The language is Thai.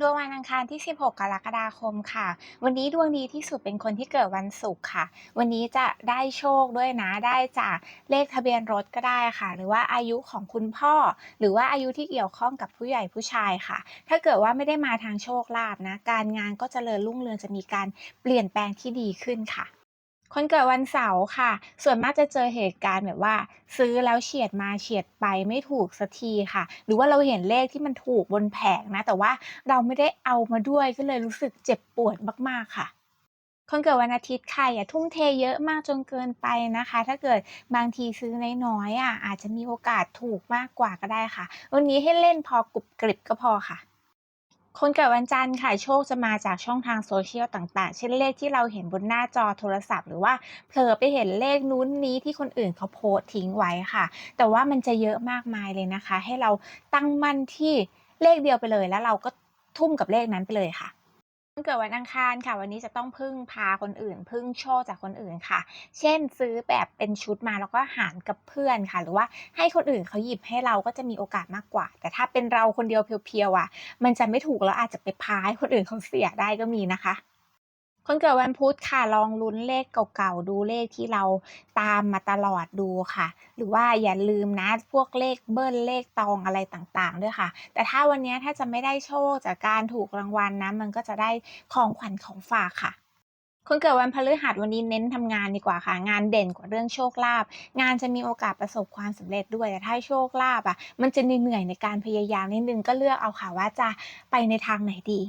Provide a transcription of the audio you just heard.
ดวงวันอังคารที่ 16 กรกฎาคมค่ะ วันนี้ดวงดีที่สุดเป็นคนที่เกิดวันศุกร์ค่ะ วันนี้จะได้โชคด้วยนะ ได้จากเลขทะเบียนรถก็ได้ค่ะ หรือว่าอายุของคุณพ่อ หรือว่าอายุที่เกี่ยวข้องกับผู้ใหญ่ผู้ชายค่ะ ถ้าเกิดว่าไม่ได้มาทางโชคลาภนะ การงานก็เจริญรุ่งเรืองจะมีการเปลี่ยนแปลงที่ดีขึ้นค่ะ คนเกิดวันเสาร์ค่ะ ส่วนมากจะเจอเหตุการณ์แบบว่า ซื้อแล้วเฉียดมาเฉียดไปไม่ถูกสักทีค่ะ หรือว่าเราเห็นเลขที่มันถูกบนแผงนะ แต่ว่าเราไม่ได้เอามาด้วยก็เลยรู้สึกเจ็บปวดมากๆค่ะคนเกิดวันอาทิตย์ค่ะอย่าทุ่มเทเยอะมากจนเกินไปนะคะ ถ้าเกิดบางทีซื้อน้อยๆอะอาจจะมีโอกาสถูกมากกว่าก็ได้ค่ะ วันนี้ให้เล่นพอกรุบกริบก็พอค่ะ คนเกิดวันจันทร์ค่ะโชคจะมาจากช่องทางโซเชียลต่างๆ เช่นเลขที่เราเห็นบนหน้าจอโทรศัพท์ หรือว่าเผลอไปเห็นเลขนู้นนี้ที่คนอื่นเขาโพสทิ้งไว้ค่ะ แต่ว่ามันจะเยอะมากมายเลยนะคะ ให้เราตั้งมั่นที่เลขเดียวไปเลยแล้วเราก็ทุ่มกับเลขนั้นไปเลยค่ะ คนเกิดวันอังคารค่ะ วันนี้จะต้องพึ่งพาคนอื่น พึ่งโชคจากคนอื่นค่ะ เช่น ซื้อแบบเป็นชุดมาแล้วก็หารกับเพื่อนค่ะ หรือว่าให้คนอื่นเขาหยิบให้เราก็จะมีโอกาสมากกว่า แต่ถ้าเป็นเราคนเดียวเพียว ๆ อะ มันจะไม่ถูกแล้วอาจจะไปพาให้คนอื่นเขาเสียได้ก็มีนะคะ คนเกิดวันพุธค่ะลองลุ้นเลขเก่าๆดูเลขที่เราตามมาตลอดดูค่ะ หรือว่าอย่าลืมนะพวกเลขเบิ้ลเลขตองอะไรต่างๆด้วยค่ะ แต่ถ้าวันนี้ถ้าจะไม่ได้โชคจากการถูกรางวัลนะมันก็จะได้ของขวัญของฝากค่ะคนเกิดวันพฤหัสวันนี้เน้นทำงานดีกว่าค่ะ งานเด่นกว่าเรื่องโชคลาภงานจะมีโอกาสประสบความสำเร็จด้วยแต่ถ้าโชคลาภอะ มันจะเหนื่อยในการพยายามนิดนึงก็เลือกเอาค่ะว่าจะไปในทางไหนดี